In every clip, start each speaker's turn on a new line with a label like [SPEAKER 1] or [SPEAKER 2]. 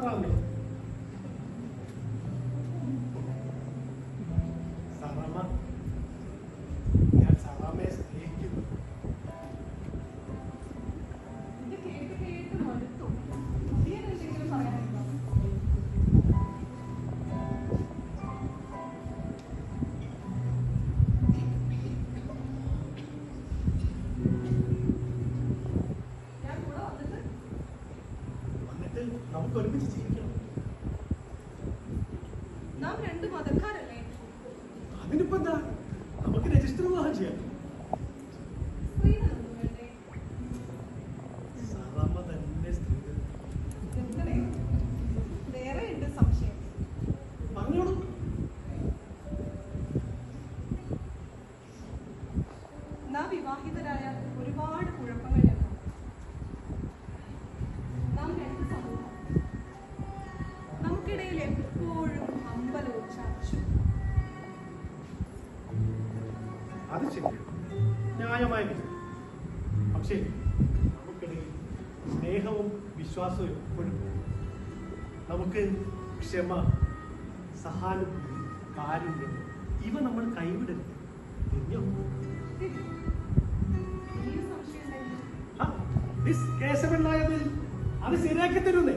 [SPEAKER 1] 사람
[SPEAKER 2] 이 നമുക്ക് ഒരുമിച്ച് ജീവിക്കണം.
[SPEAKER 1] നാം രണ്ട് മതക്കാരല്ലേ?
[SPEAKER 2] അതിനിപ്പോ എന്താ നമുക്ക് രജിസ്റ്റർ വിവാഹം ചെയ്യാം. അത് ന്യായമായ വിജയം പക്ഷേ നമുക്കിടയിൽ സ്നേഹവും വിശ്വാസവും എപ്പോഴും നമുക്ക് ക്ഷമ സഹാനുഭൂതി കാരുണ്യം ഇവ നമ്മൾ കൈവിടരുത്. കേശവൻ നായതിൽ അത് ശരിയാക്കി തരുന്നേ.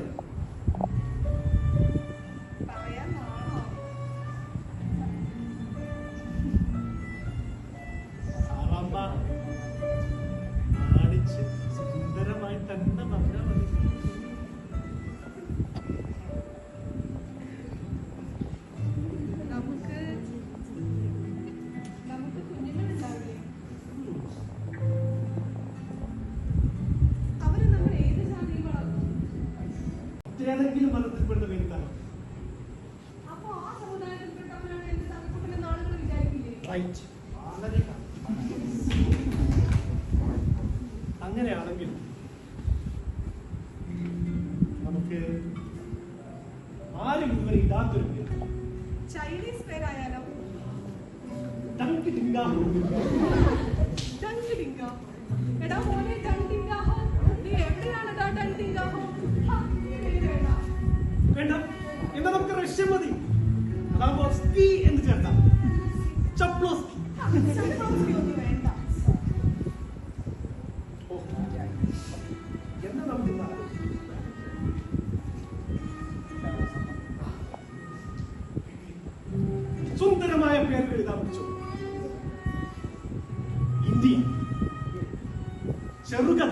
[SPEAKER 1] മതത്തിൽപ്പെട്ട
[SPEAKER 2] വ്യക്താണ് അങ്ങനെയാണെങ്കിൽ നമുക്ക് ആരും ഇവരെ ഇടാത്തൊരു
[SPEAKER 1] ചൈനീസ് പേരായാലോ?
[SPEAKER 2] ടങ്ക് ടിങ്ക
[SPEAKER 1] ടങ്ക് ടിങ്ക എടാ മോനെ ടങ്ക് ടിങ്ക ഹോ നീ എവിടെയാണ് ടങ്ക് ടിങ്ക ഹോ
[SPEAKER 2] വേണ്ട. എന്നാ നമുക്ക് റഷ്യ മതി? അതാകുമ്പോ സ്കീ എന്ന് ചേർത്താം ചപ്ലോസ്കി സുന്ദരമായ പേരുകൾ ഇതാ പിടിച്ചു. ഇന്ത്യ. ചെറുകഥ.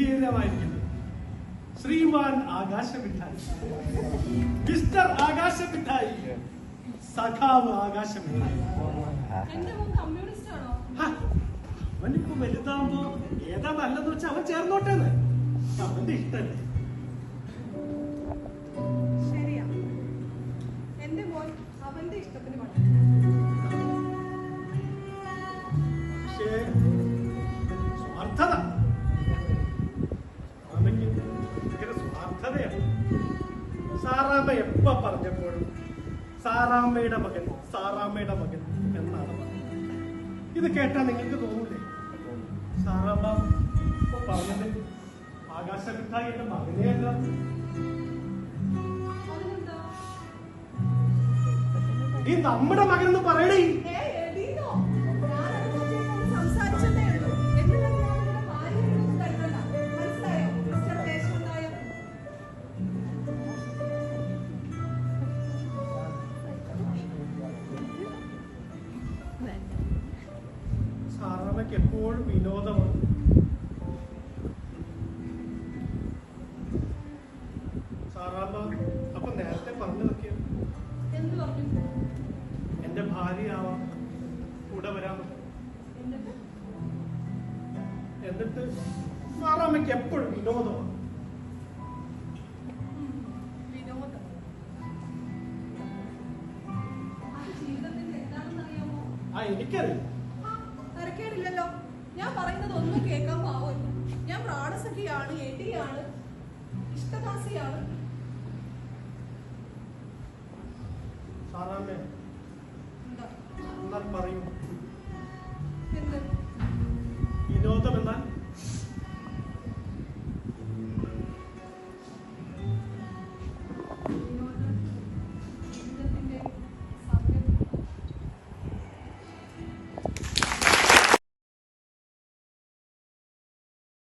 [SPEAKER 2] ഗംഭീരമായിരിക്കുന്നു. ശ്രീമാൻ ആകാശമിഠായി. മിസ്റ്റർ ആകാശമിഠായി. സഖാവ് ആകാശമിഠായി. അവനിപ്പോ വലുതാവുമ്പോ ഏതാ നല്ലതെന്ന് വെച്ചാൽ അവൻ ചേർന്നോട്ടേന്ന്. അവന്റെ ഇഷ്ടല്ലേ?
[SPEAKER 1] ശരിയാ. എന്റെ മോൻ അവന്റെ ഇഷ്ടത്തിന്
[SPEAKER 2] സാറാമ്മയുടെ മകൻ സാറാമ്മയുടെ മകൻ എന്നാണ് പറയുന്നത് ഇത് കേട്ടാൽ നിങ്ങൾക്ക് തോന്നൂലേ? സാറാമ്മ പറഞ്ഞത് ആകാശമിഠായി എന്റെ മകനെയല്ല ഈ നമ്മുടെ മകൻ എന്ന് പറയണേ
[SPEAKER 1] എന്നിട്ട്
[SPEAKER 2] സാറാമ്മയ്ക്ക് എപ്പോഴും വിനോദമാണ്. ആ എനിക്കറിയാം
[SPEAKER 1] ആ, ഞാൻ പറയുന്നത് ഒന്നും കേൾക്കാൻ പാവമില്ല. ഞാൻ പ്രാണസഖിയാണ് എടിയാണ് ഇഷ്ടദാസിയാണ്
[SPEAKER 2] സാറാമ്മ എന്നാൽ പറയൂ.